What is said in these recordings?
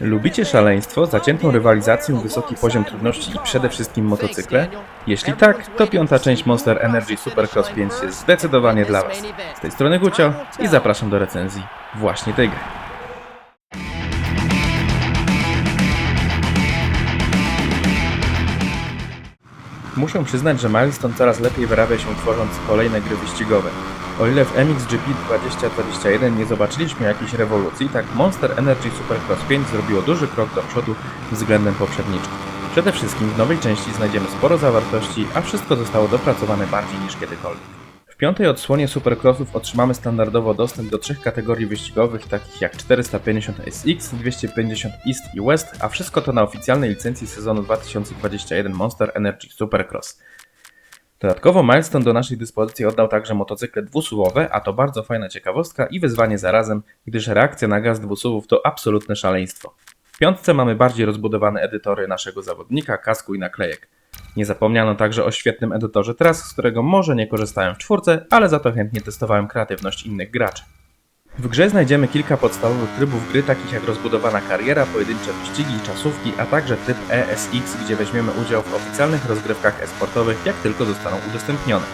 Lubicie szaleństwo, zaciętą rywalizację, wysoki poziom trudności i przede wszystkim motocykle? Jeśli tak, to piąta część Monster Energy Supercross 5 jest zdecydowanie dla Was. Z tej strony Gucio i zapraszam do recenzji właśnie tej gry. Muszę przyznać, że Milestone coraz lepiej wyrabia się tworząc kolejne gry wyścigowe. O ile w MXGP 2021 nie zobaczyliśmy jakiejś rewolucji, tak Monster Energy Supercross 5 zrobiło duży krok do przodu względem poprzedniczki. Przede wszystkim w nowej części znajdziemy sporo zawartości, a wszystko zostało dopracowane bardziej niż kiedykolwiek. W piątej odsłonie Supercrossów otrzymamy standardowo dostęp do trzech kategorii wyścigowych, takich jak 450 SX, 250 East i West, a wszystko to na oficjalnej licencji sezonu 2021 Monster Energy Supercross. Dodatkowo Milestone do naszej dyspozycji oddał także motocykle dwusuwowe, a to bardzo fajna ciekawostka i wyzwanie zarazem, gdyż reakcja na gaz dwusuwów to absolutne szaleństwo. W piątce mamy bardziej rozbudowane edytory naszego zawodnika, kasku i naklejek. Nie zapomniano także o świetnym edytorze tras, z którego może nie korzystałem w czwórce, ale za to chętnie testowałem kreatywność innych graczy. W grze znajdziemy kilka podstawowych trybów gry, takich jak rozbudowana kariera, pojedyncze wyścigi i czasówki, a także tryb ESX, gdzie weźmiemy udział w oficjalnych rozgrywkach e-sportowych, jak tylko zostaną udostępnione.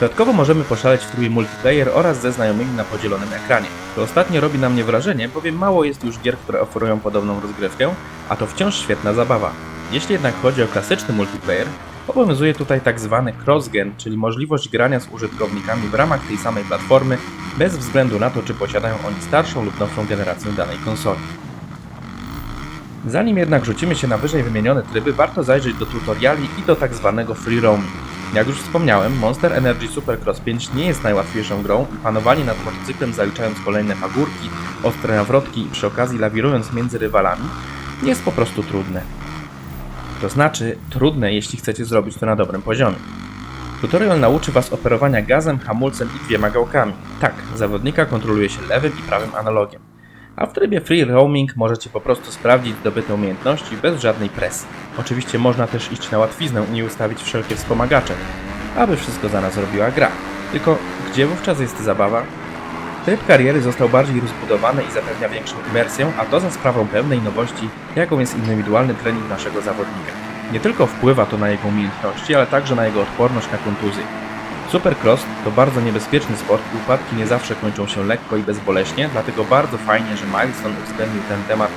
Dodatkowo możemy poszaleć w trybie multiplayer oraz ze znajomymi na podzielonym ekranie. To ostatnie robi na mnie wrażenie, bowiem mało jest już gier, które oferują podobną rozgrywkę, a to wciąż świetna zabawa. Jeśli jednak chodzi o klasyczny multiplayer, obowiązuje tutaj tak zwany crossgen, czyli możliwość grania z użytkownikami w ramach tej samej platformy, bez względu na to, czy posiadają oni starszą lub nowszą generację danej konsoli. Zanim jednak rzucimy się na wyżej wymienione tryby, warto zajrzeć do tutoriali i do tak zwanego free roaming. Jak już wspomniałem, Monster Energy Supercross 5 nie jest najłatwiejszą grą i panowanie nad motocyklem zaliczając kolejne pagórki, ostre nawrotki i przy okazji lawirując między rywalami jest po prostu trudne. To znaczy trudne, jeśli chcecie zrobić to na dobrym poziomie. Tutorial nauczy Was operowania gazem, hamulcem i dwiema gałkami. Tak, zawodnika kontroluje się lewym i prawym analogiem. A w trybie free roaming możecie po prostu sprawdzić zdobyte umiejętności bez żadnej presji. Oczywiście można też iść na łatwiznę i ustawić wszelkie wspomagacze, aby wszystko za nas robiła gra. Tylko gdzie wówczas jest zabawa? Tryb kariery został bardziej rozbudowany i zapewnia większą imersję, a to za sprawą pewnej nowości, jaką jest indywidualny trening naszego zawodnika. Nie tylko wpływa to na jego umiejętności, ale także na jego odporność na kontuzje. Supercross to bardzo niebezpieczny sport i upadki nie zawsze kończą się lekko i bezboleśnie, dlatego bardzo fajnie, że Milestone uwzględnił ten temat,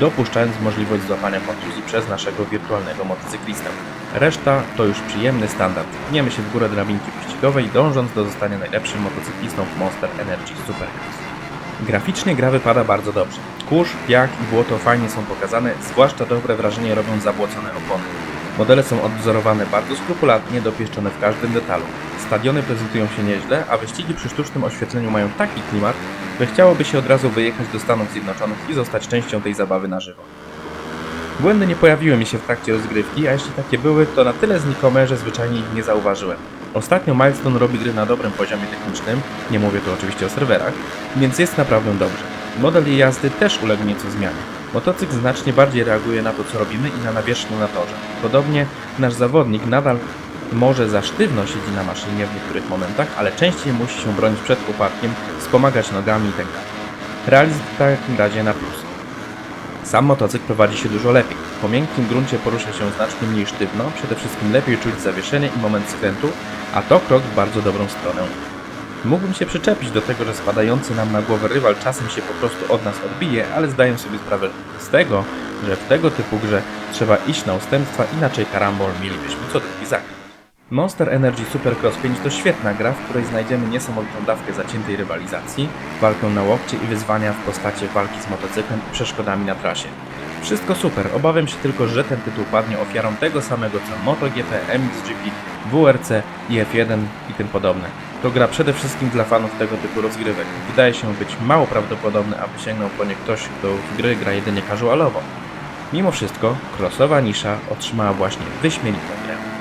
dopuszczając możliwość złapania kontuzji przez naszego wirtualnego motocyklistę. Reszta to już przyjemny standard. Pniemy się w górę drabinki wyścigowej, dążąc do zostania najlepszym motocyklistą w Monster Energy Supercross. Graficznie gra wypada bardzo dobrze. Kurz, piach i błoto fajnie są pokazane, zwłaszcza dobre wrażenie robią zabłocone opony. Modele są odwzorowane bardzo skrupulatnie, dopieszczone w każdym detalu. Stadiony prezentują się nieźle, a wyścigi przy sztucznym oświetleniu mają taki klimat, że chciałoby się od razu wyjechać do Stanów Zjednoczonych i zostać częścią tej zabawy na żywo. Błędy nie pojawiły mi się w trakcie rozgrywki, a jeśli takie były, to na tyle znikome, że zwyczajnie ich nie zauważyłem. Ostatnio Milestone robi gry na dobrym poziomie technicznym, nie mówię tu oczywiście o serwerach, więc jest naprawdę dobrze. Model jej jazdy też uległ nieco zmianie. Motocykl znacznie bardziej reaguje na to, co robimy i na nawierzchnię na torze. Podobnie nasz zawodnik nadal może za sztywno siedzi na maszynie w niektórych momentach, ale częściej musi się bronić przed upadkiem, wspomagać nogami itd. Realizm w takim razie na plus. Sam motocykl prowadzi się dużo lepiej. Po miękkim gruncie porusza się znacznie mniej sztywno, przede wszystkim lepiej czuć zawieszenie i moment skrętu, a to krok w bardzo dobrą stronę. Mógłbym się przyczepić do tego, że spadający nam na głowę rywal czasem się po prostu od nas odbije, ale zdaję sobie sprawę z tego, że w tego typu grze trzeba iść na ustępstwa, inaczej karambol mielibyśmy co drugi zakręt. Monster Energy Supercross 5 to świetna gra, w której znajdziemy niesamowitą dawkę zaciętej rywalizacji, walkę na łokcie i wyzwania w postaci walki z motocyklem i przeszkodami na trasie. Wszystko super, obawiam się tylko, że ten tytuł padnie ofiarą tego samego co MotoGP, MXGP, WRC, IF1 i tym podobne. To gra przede wszystkim dla fanów tego typu rozgrywek. Wydaje się być mało prawdopodobne, aby sięgnął po nie ktoś, kto w gry gra jedynie casualowo. Mimo wszystko, crossowa nisza otrzymała właśnie wyśmienitą grę.